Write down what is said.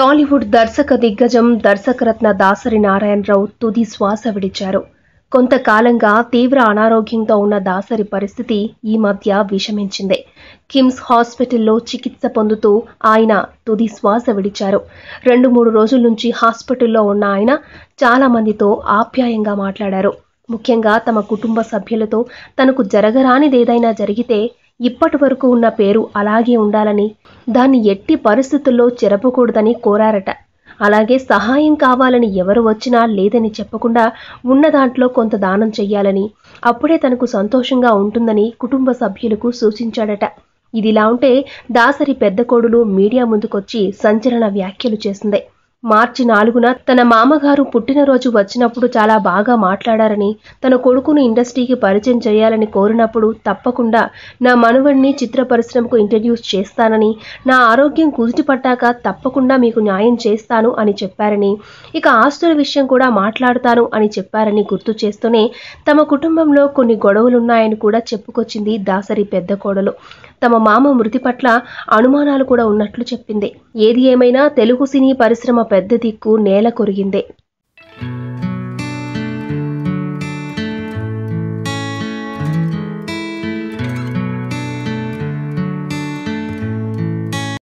టాలీవుడ్ దర్శక దిగ్గజం దర్శకరత్న దాసరి నారాయణరావు తుది శ్వాస విడిచారు. కొంతకాలంగా తీవ్ర అనారోగ్యంతో ఉన్న దాసరి పరిస్థితి ఈ మధ్య విషమించింది. కిమ్స్ హాస్పిటల్లో చికిత్స పొందుతూ ఆయన తుది శ్వాస విడిచారు. రెండు మూడు రోజుల నుంచి హాస్పిటల్లో ఉన్న ఆయన చాలా మందితో ఆప్యాయంగా మాట్లాడారు. ముఖ్యంగా తమ కుటుంబ సభ్యులతో తనకు జరగరానిదేదైనా జరిగితే ఇప్పటి వరకు ఉన్న పేరు అలాగే ఉండాలని దాన్ని ఎట్టి పరిస్థితుల్లో చెరపకూడదని కోరారట. అలాగే సహాయం కావాలని ఎవరు వచ్చినా లేదని చెప్పకుండా ఉన్న దాంట్లో కొంత దానం చెయ్యాలని అప్పుడే తనకు సంతోషంగా ఉంటుందని కుటుంబ సభ్యులకు సూచించాడట. ఇదిలా ఉంటే దాసరి పెద్ద కోడులు మీడియా ముందుకొచ్చి సంచలన వ్యాఖ్యలు చేసింది. మార్చి నాలుగున తన మామగారు పుట్టినరోజు వచ్చినప్పుడు చాలా బాగా మాట్లాడారని తన కొడుకును ఇండస్ట్రీకి పరిచయం చేయాలని కోరినప్పుడు తప్పకుండా నా మనవడిని చిత్ర పరిశ్రమకు ఇంట్రడ్యూస్ చేస్తానని నా ఆరోగ్యం కుదుటిపట్టాక తప్పకుండా మీకు న్యాయం చేస్తాను అని చెప్పారని ఇక ఆస్తుల విషయం కూడా మాట్లాడతాను అని చెప్పారని గుర్తు చేస్తూనే తమ కుటుంబంలో కొన్ని గొడవలున్నాయని కూడా చెప్పుకొచ్చింది దాసరి పెద్ద కోడలు. తమ మామ మృతి పట్ల అనుమానాలు కూడా ఉన్నట్లు చెప్పింది. ఏది ఏమైనా తెలుగు సినీ పరిశ్రమ పెద్ద దిక్కు నేల కొరిగిందే.